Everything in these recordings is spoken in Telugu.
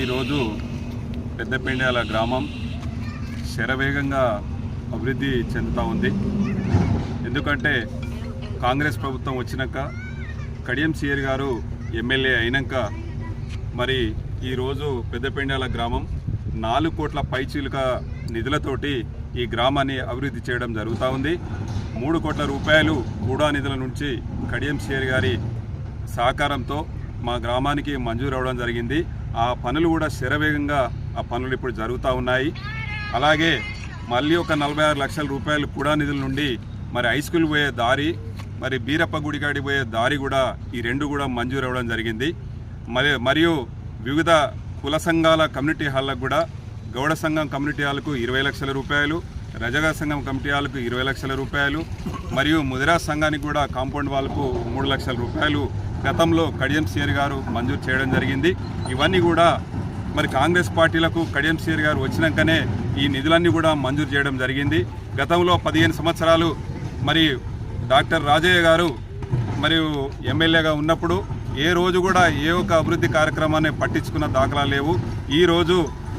ఈరోజు పెద్దపెండ్యాల గ్రామం శరవేగంగా అభివృద్ధి చెందుతూ ఉంది. ఎందుకంటే కాంగ్రెస్ ప్రభుత్వం వచ్చినాక కడియం సిఆర్ గారు ఎమ్మెల్యే అయినాక మరి ఈరోజు పెద్దపెండాల గ్రామం నాలుగు కోట్ల పైచీలుక నిధులతోటి ఈ గ్రామాన్ని అభివృద్ధి చేయడం జరుగుతూ ఉంది. మూడు కోట్ల రూపాయలు కూడా నిధుల నుంచి కడియం సిఆర్ గారి సహకారంతో మా గ్రామానికి మంజూరు అవ్వడం జరిగింది. ఆ పనులు కూడా శరవేగంగా ఆ పనులు ఇప్పుడు జరుగుతూ ఉన్నాయి. అలాగే మళ్ళీ ఒక నలభై ఆరు లక్షల రూపాయలు కూడా నిధుల నుండి మరి హై స్కూల్ పోయే దారి మరి బీరప్ప గుడి కాడికి పోయే దారి కూడా ఈ రెండు కూడా మంజూరు అవ్వడం జరిగింది. మరి మరియు వివిధ కుల సంఘాల కమ్యూనిటీ హాళ్ళకు కూడా గౌడ సంఘం కమ్యూనిటీ హాల్కు ఇరవై లక్షల రూపాయలు రజగా సంఘం కమిటీ వాళ్ళకు ఇరవై లక్షల రూపాయలు మరియు ముదిరా సంఘానికి కూడా కాంపౌండ్ వాళ్ళకు మూడు లక్షల రూపాయలు గతంలో కడియం సీఆర్ గారు మంజూరు చేయడం జరిగింది. ఇవన్నీ కూడా మరి కాంగ్రెస్ పార్టీలకు కడియం సీఆర్ గారు వచ్చినాకనే ఈ నిధులన్నీ కూడా మంజూరు చేయడం జరిగింది. గతంలో పదిహేను సంవత్సరాలు మరి డాక్టర్ రాజయ్య గారు మరియు ఎమ్మెల్యేగా ఉన్నప్పుడు ఏ రోజు కూడా ఏ ఒక్క అభివృద్ధి కార్యక్రమాన్ని పట్టించుకున్న దాఖలా లేవు. ఈ రోజు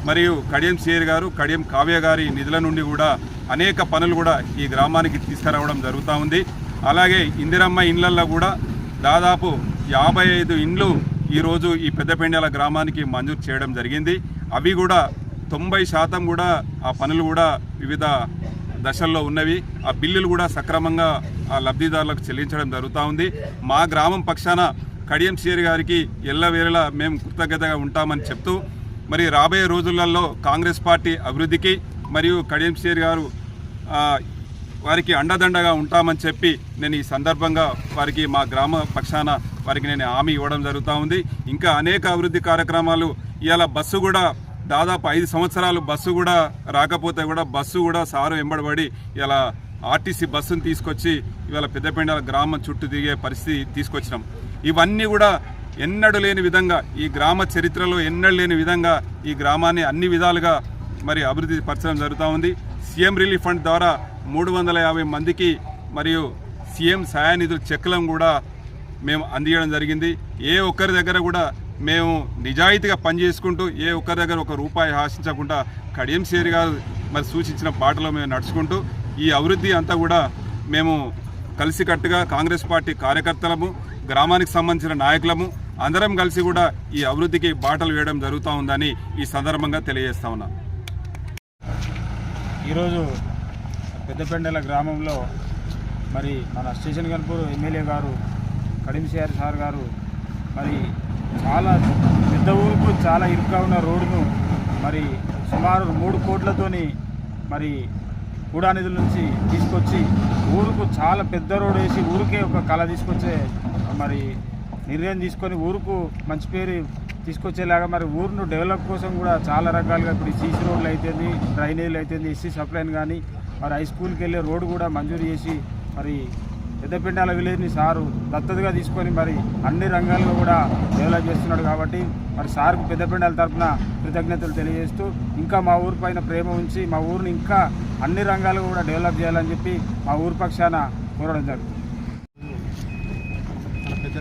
మరియు కడియం సిఆర్ గారు కడియం కావ్య గారి నిధుల నుండి కూడా అనేక పనులు కూడా ఈ గ్రామానికి తీసుకురావడం జరుగుతూ ఉంది. అలాగే ఇందిరమ్మ ఇండ్లల్లో కూడా దాదాపు యాభై ఐదు ఇండ్లు ఈరోజు ఈ పెద్దపెండల గ్రామానికి మంజూరు చేయడం జరిగింది. అవి కూడా తొంభై శాతం కూడా ఆ పనులు కూడా వివిధ దశల్లో ఉన్నవి. ఆ బిల్లులు కూడా సక్రమంగా ఆ లబ్ధిదారులకు చెల్లించడం జరుగుతూ ఉంది. మా గ్రామం పక్షాన కడియం సిఆర్ గారికి ఎల్లవేళలా మేము కృతజ్ఞతగా ఉంటామని చెప్తూ మరి రాబోయే రోజులలో కాంగ్రెస్ పార్టీ అభివృద్ధికి మరియు కడియం గారు వారికి అండదండగా ఉంటామని చెప్పి నేను ఈ సందర్భంగా వారికి మా గ్రామ పక్షాన వారికి నేను హామీ ఇవ్వడం జరుగుతూ ఉంది. ఇంకా అనేక అభివృద్ధి కార్యక్రమాలు ఇవాళ బస్సు కూడా దాదాపు ఐదు సంవత్సరాలు బస్సు కూడా రాకపోతే కూడా బస్సు కూడా సారు వెంబడబడి ఇలా ఆర్టీసీ బస్సును తీసుకొచ్చి ఇవాళ పెద్దపెండల గ్రామం చుట్టూ తిరిగే పరిస్థితి తీసుకొచ్చినాం. ఇవన్నీ కూడా ఎన్నడూ లేని విధంగా ఈ గ్రామ చరిత్రలో ఎన్నడూ లేని విధంగా ఈ గ్రామాన్ని అన్ని విధాలుగా మరి అభివృద్ధి పరచడం జరుగుతూ ఉంది. సీఎం రిలీఫ్ ఫండ్ ద్వారా మూడు వందల యాభై మందికి మరియు సీఎం సహాయనిధుల చెక్కులను కూడా మేము అందియడం జరిగింది. ఏ ఒక్కరి దగ్గర కూడా మేము నిజాయితీగా పనిచేసుకుంటూ ఏ ఒక్కరి దగ్గర ఒక రూపాయి ఆశించకుండా కడియం సేరి గారు మరి సూచించిన బాటలో మేము నడుచుకుంటూ ఈ అభివృద్ధి అంతా కూడా మేము కలిసికట్టుగా కాంగ్రెస్ పార్టీ కార్యకర్తలము గ్రామానికి సంబంధించిన నాయకులము అందరం కలిసి కూడా ఈ అభివృద్ధికి బాటలు వేయడం జరుగుతూ ఉందని ఈ సందర్భంగా తెలియజేస్తా ఉన్నా. ఈరోజు పెద్దపెండల గ్రామంలో మరి మన స్టేషన్ గన్పూర్ ఎమ్మెల్యే గారు కడిమిసిఆర్ సార్ గారు మరి చాలా పెద్ద ఊరుకు చాలా ఇరుగ్గా ఉన్న రోడ్డును మరి సుమారు మూడు కోట్లతోని మరి కూడా నిధుల నుంచి తీసుకొచ్చి ఊరుకు చాలా పెద్ద రోడ్ వేసి ఊరికే ఒక కళ తీసుకొచ్చే మరి నిర్ణయం తీసుకొని ఊరుకు మంచి పేరు తీసుకొచ్చేలాగా మరి ఊరును డెవలప్ కోసం కూడా చాలా రకాలుగా ఇప్పుడు సీసీ రోడ్లు అయితేంది డ్రైనేజీలు అయితేంది ఎస్సీ సప్లైన్ కానీ మరి హై స్కూల్కి వెళ్ళే రోడ్డు కూడా మంజూరు చేసి మరి పెద్దపిండాల విలేజ్ని సారు దత్తతగా తీసుకొని మరి అన్ని రంగాల్లో కూడా డెవలప్ చేస్తున్నాడు కాబట్టి మరి సార్కు పెద్దపిండాల తరఫున కృతజ్ఞతలు తెలియజేస్తూ ఇంకా మా ఊరి పైన ప్రేమ ఉంచి మా ఊరిని ఇంకా అన్ని రంగాలు కూడా డెవలప్ చేయాలని చెప్పి మా ఊరి పక్షాన కోరడం జరుగుతుంది.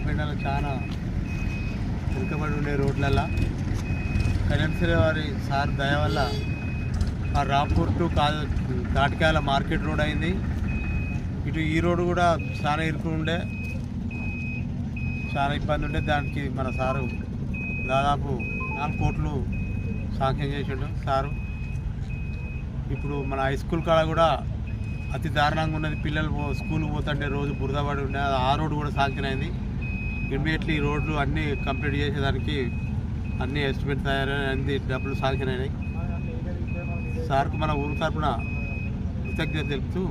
మన చాలా వెనుకబడి ఉండే రోడ్లల్లో కళ్యాణశ్రీ వారి సార్ దయ వల్ల ఆ రాంపూర్ టు కాదు దాటికాయల మార్కెట్ రోడ్ అయింది. ఇటు ఈ రోడ్డు కూడా చాలా ఇరుకు ఉండే చాలా ఇబ్బంది ఉండే. దానికి మన సారు దాదాపు నాలుగు కోట్లు సాంక్షన్ చేసిండు సారు. ఇప్పుడు మన హై స్కూల్ కాడ కూడా అతి దారుణంగా ఉన్నది. పిల్లలు పో స్కూల్కి పోతుంటే రోజు బురద పడి ఉండే. ఆ రోడ్డు కూడా సాంక్షన్ అయింది. ఇమీడియట్లీ రోడ్లు అన్నీ కంప్లీట్ చేసేదానికి అన్ని ఎస్టిమేట్ తయారైంది డబ్బులు సాంక్షన్ అయినాయి సార్కు మన ఊరు తరపున కృతజ్ఞత తెలుపుతూ